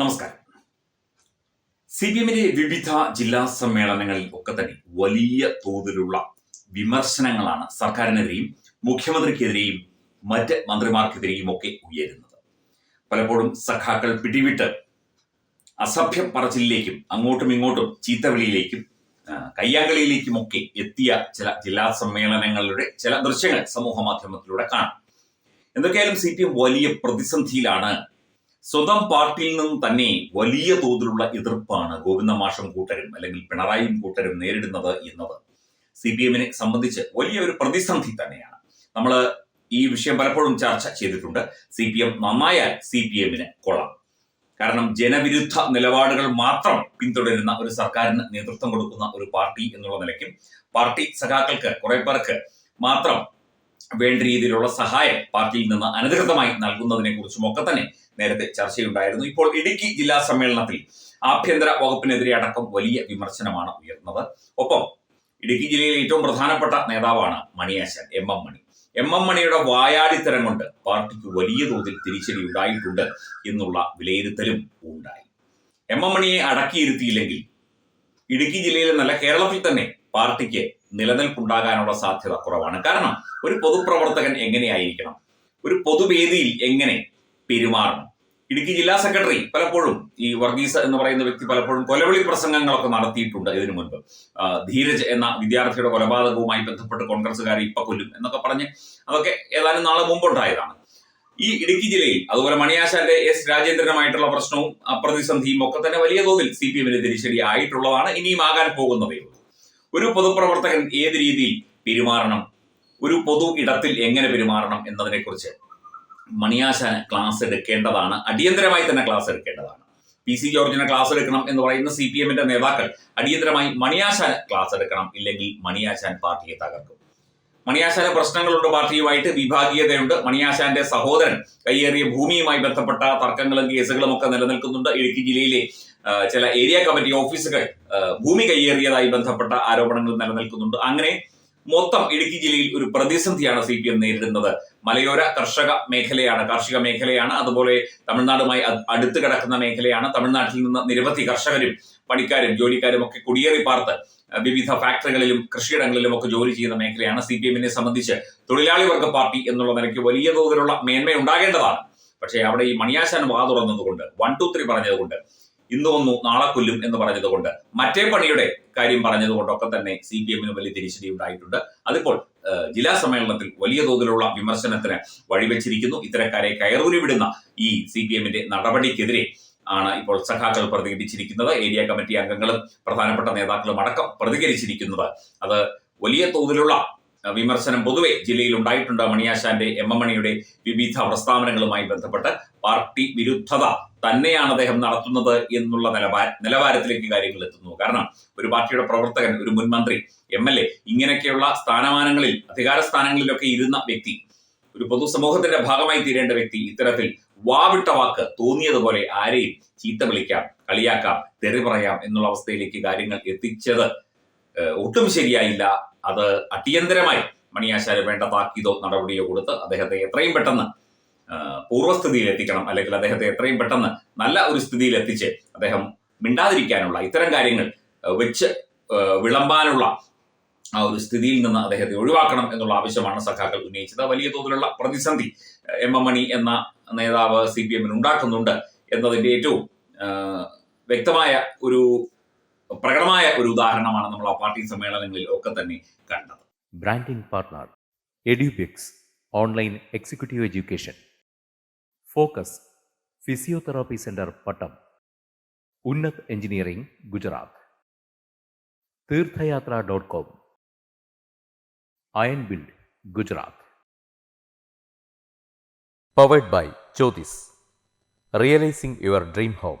നമസ്കാരം. C P എമ്മിന്റെ വിവിധ ജില്ലാ സമ്മേളനങ്ങളിൽ ഒക്കെ തന്നെ വലിയ തോതിലുള്ള വിമർശനങ്ങളാണ് സർക്കാരിനെതിരെയും മുഖ്യമന്ത്രിക്കെതിരെയും മറ്റ് മന്ത്രിമാർക്കെതിരെയും ഒക്കെ ഉയരുന്നത്. പലപ്പോഴും സഖാക്കൾ പിടിവിട്ട് അസഭ്യം പറച്ചിലേക്കും അങ്ങോട്ടും ഇങ്ങോട്ടും ചീത്തവിളിയിലേക്കും കയ്യാങ്കളിയിലേക്കും ഒക്കെ എത്തിയ ചില ജില്ലാ സമ്മേളനങ്ങളുടെ ചില ദൃശ്യങ്ങൾ സമൂഹ മാധ്യമത്തിലൂടെ കാണാം. എന്തൊക്കെയായാലും സി പി എം വലിയ പ്രതിസന്ധിയിലാണ് സ്വന്തം പാർട്ടിയിൽ നിന്നും തന്നെ വലിയ തോതിലുള്ള എതിർപ്പാണ് ഗോവിന്ദ മാഷം കൂട്ടരും അല്ലെങ്കിൽ പിണറായിയും കൂട്ടരും നേരിടുന്നത് എന്നത് സി പി എമ്മിനെ സംബന്ധിച്ച് വലിയ ഒരു പ്രതിസന്ധി തന്നെയാണ്. നമ്മൾ ഈ വിഷയം പലപ്പോഴും ചർച്ച ചെയ്തിട്ടുണ്ട്. സി പി എം നന്നായാൽ സി പി എമ്മിന് കൊള്ളാം. കാരണം ജനവിരുദ്ധ നിലപാടുകൾ മാത്രം പിന്തുടരുന്ന ഒരു സർക്കാരിന് നേതൃത്വം കൊടുക്കുന്ന ഒരു പാർട്ടി എന്നുള്ള നിലയ്ക്കും പാർട്ടി സഖാക്കൾക്ക് കുറെ പേർക്ക് മാത്രം വേണ്ട രീതിയിലുള്ള സഹായം പാർട്ടിയിൽ നിന്ന് അനധികൃതമായി നൽകുന്നതിനെ കുറിച്ചും ഒക്കെ തന്നെ നേരത്തെ ചർച്ചയുണ്ടായിരുന്നു. ഇപ്പോൾ ഇടുക്കി ജില്ലാ സമ്മേളനത്തിൽ ആഭ്യന്തര വകുപ്പിനെതിരെ അടക്കം വലിയ വിമർശനമാണ് ഉയർന്നത്. ഒപ്പം ഇടുക്കി ജില്ലയിലെ ഏറ്റവും പ്രധാനപ്പെട്ട നേതാവാണ് Maniyashan M M Mani. M M മണിയുടെ വായാടിത്തരം കൊണ്ട് പാർട്ടിക്ക് വലിയ തോതിൽ തിരിച്ചടി ഉണ്ടായിട്ടുണ്ട് എന്നുള്ള വിലയിരുത്തലും ഉണ്ടായി. എം എം മണിയെ അടക്കിയിരുത്തിയില്ലെങ്കിൽ ഇടുക്കി ജില്ലയിൽ നല്ല കേരളത്തിൽ തന്നെ പാർട്ടിക്ക് നിലനിൽപ്പുണ്ടാകാനുള്ള സാധ്യത കുറവാണ്. കാരണം ഒരു പൊതുപ്രവർത്തകൻ എങ്ങനെയായിരിക്കണം? ഒരു പൊതുവേദിയിൽ എങ്ങനെ പെരുമാറണം? ഇടുക്കി ജില്ലാ സെക്രട്ടറി പലപ്പോഴും ഈ വർഗീസ് എന്ന് പറയുന്ന വ്യക്തി പലപ്പോഴും കൊലവിളി പ്രസംഗങ്ങളൊക്കെ നടത്തിയിട്ടുണ്ട് ഇതിനു മുൻപ്. ധീരജ് എന്ന വിദ്യാർത്ഥിയുടെ കൊലപാതകവുമായി ബന്ധപ്പെട്ട് കോൺഗ്രസ്സുകാരെ ഇപ്പൊ കൊല്ലും എന്നൊക്കെ പറഞ്ഞ് അതൊക്കെ ഏതാനും നാളെ മുമ്പുണ്ടായതാണ്. ഈ ഇടുക്കി ജില്ലയിൽ അതുപോലെ മണിയാശാന്റെ എസ് രാജേന്ദ്രനുമായിട്ടുള്ള പ്രശ്നവും പ്രതിസന്ധിയും ഒക്കെ തന്നെ വലിയ തോതിൽ സി പി എമ്മിന് തിരിച്ചടി ആയിട്ടുള്ളതാണ് ഇനിയും ആകാൻ പോകുന്നതേ ഉള്ളൂ. ഒരു പൊതുപ്രവർത്തകൻ ഏത് രീതിയിൽ പെരുമാറണം? ഒരു പൊതു ഇടത്തിൽ എങ്ങനെ പെരുമാറണം എന്നതിനെക്കുറിച്ച് മണിയാശാന് ക്ലാസ് എടുക്കേണ്ടതാണ്. അടിയന്തരമായി തന്നെ ക്ലാസ് എടുക്കേണ്ടതാണ്. പി സി ജോർജിന് ക്ലാസ് എടുക്കണം എന്ന് പറയുന്ന സി പി എമ്മിന്റെ നേതാക്കൾ അടിയന്തരമായി മണിയാശാന് ക്ലാസ് എടുക്കണം. ഇല്ലെങ്കിൽ മണിയാശാൻ പാർട്ടിയെ തകർക്കും. മണിയാശാന് പ്രശ്നങ്ങളുണ്ട് പാർട്ടിയുമായിട്ട് വിഭാഗീയതയുണ്ട്. മണിയാശാന്റെ സഹോദരൻ കയ്യേറിയ ഭൂമിയുമായി ബന്ധപ്പെട്ട തർക്കങ്ങളും കേസുകളും ഒക്കെ നിലനിൽക്കുന്നുണ്ട്. ഇടുക്കി ജില്ലയിലെ ചില ഏരിയ കമ്മിറ്റി ഓഫീസുകൾ ഭൂമി കയ്യേറിയതായി ബന്ധപ്പെട്ട ആരോപണങ്ങൾ നിലനിൽക്കുന്നുണ്ട്. അങ്ങനെ മൊത്തം ഇടുക്കി ജില്ലയിൽ ഒരു പ്രതിസന്ധിയാണ് സി പി എം നേരിടുന്നത്. മലയോര കർഷക മേഖലയാണ് കാർഷിക മേഖലയാണ് അതുപോലെ തമിഴ്നാടുമായി അടുത്ത് കിടക്കുന്ന മേഖലയാണ്. തമിഴ്നാട്ടിൽ നിന്ന് നിരവധി കർഷകരും പണിക്കാരും ജോലിക്കാരും ഒക്കെ കുടിയേറി പാർത്ത് വിവിധ ഫാക്ടറികളിലും കൃഷിയിടങ്ങളിലും ഒക്കെ ജോലി ചെയ്യുന്ന മേഖലയാണ് സി പി എമ്മിനെ സംബന്ധിച്ച് തൊഴിലാളി വർഗ പാർട്ടി എന്നുള്ള നിലയ്ക്ക് വലിയ തോതിലുള്ള മേന്മ ഉണ്ടാകേണ്ടതാണ് പക്ഷേ അവിടെ ഈ മണിയാശാൻ വാ തുറന്നതുകൊണ്ട് വൺ ടു ത്രീ പറഞ്ഞതുകൊണ്ട് ഇന്ന് വന്നു നാളെ കൊല്ലും എന്ന് പറഞ്ഞതുകൊണ്ട്. മറ്റേ പണിയുടെ കാര്യം പറഞ്ഞതുകൊണ്ടൊക്കെ തന്നെ സി പി എമ്മിന് വലിയ തിരിച്ചടി ഉണ്ടായിട്ടുണ്ട്. അതിപ്പോൾ ജില്ലാ സമ്മേളനത്തിൽ വലിയ തോതിലുള്ള വിമർശനത്തിന് വഴിവെച്ചിരിക്കുന്നു. ഇത്തരക്കാരെ കയറൂരി വിടുന്ന ഈ സി പി എമ്മിന്റെ നടപടിക്കെതിരെ ആണ് ഇപ്പോൾ സഖാക്കൾ പ്രതികരിച്ചിരിക്കുന്നത്. ഏരിയ കമ്മിറ്റി അംഗങ്ങളും പ്രധാനപ്പെട്ട നേതാക്കളും അടക്കം പ്രതികരിച്ചിരിക്കുന്നത്. അത് വലിയ തോതിലുള്ള വിമർശനം പൊതുവെ ജില്ലയിൽ ഉണ്ടായിട്ടുണ്ട് മണിയാശാന്റെ എം എം മണിയുടെ വിവിധ പ്രസ്താവനകളുമായി ബന്ധപ്പെട്ട് പാർട്ടി വിരുദ്ധത തന്നെയാണ് അദ്ദേഹം നടത്തുന്നത് എന്നുള്ള നിലവാര നിലവാരത്തിലേക്ക് കാര്യങ്ങൾ എത്തുന്നു. കാരണം ഒരു പാർട്ടിയുടെ പ്രവർത്തകൻ ഒരു മുൻ മന്ത്രി എം എൽ എ ഇങ്ങനെയൊക്കെയുള്ള സ്ഥാനമാനങ്ങളിൽ അധികാര സ്ഥാനങ്ങളിലൊക്കെ ഇരുന്ന വ്യക്തി ഒരു പൊതുസമൂഹത്തിന്റെ ഭാഗമായി തീരേണ്ട വ്യക്തി ഇത്തരത്തിൽ വാവിട്ട വാക്ക് തോന്നിയതുപോലെ ആരെയും ചീത്ത വിളിക്കാം കളിയാക്കാം തെറി പറയാം എന്നുള്ള അവസ്ഥയിലേക്ക് കാര്യങ്ങൾ എത്തിച്ചത് ഒട്ടും ശരിയായില്ല. അത് അടിയന്തരമായി മണിയാശാര് വേണ്ട താക്കീതോ നടപടിയോ കൊടുത്ത് അദ്ദേഹത്തെ എത്രയും പെട്ടെന്ന് പൂർവസ്ഥിതിയിൽ എത്തിക്കണം അല്ലെങ്കിൽ അദ്ദേഹത്തെ എത്രയും പെട്ടെന്ന് നല്ല ഒരു സ്ഥിതിയിൽ എത്തിച്ച് അദ്ദേഹം മിണ്ടാതിരിക്കാനുള്ള ഇത്തരം കാര്യങ്ങൾ വെച്ച് വിളമ്പാനുള്ള ആ ഒരു സ്ഥിതിയിൽ നിന്ന് അദ്ദേഹത്തെ ഒഴിവാക്കണം എന്നുള്ള ആവശ്യമാണ് സഖാക്കൾ ഉന്നയിച്ചത്. വലിയ തോതിലുള്ള പ്രതിസന്ധി എം എം മണി എന്ന നേതാവ് സി പി എമ്മിന് ഉണ്ടാക്കുന്നുണ്ട് എന്നതിന്റെ ഏറ്റവും വ്യക്തമായ ഒരു പ്രകടമായ ഒരു ഉദാഹരണമാണ് നമ്മൾ ആ പാർട്ടി സമ്മേളനങ്ങളിൽ ഒക്കെ തന്നെ കണ്ടത്. Branding partner Edubix online executive education focus physiotherapy centre Pattom Unnath engineering Gujarat Theerthayathra dot com iron build Gujarat powered by Jyothis realising your dream home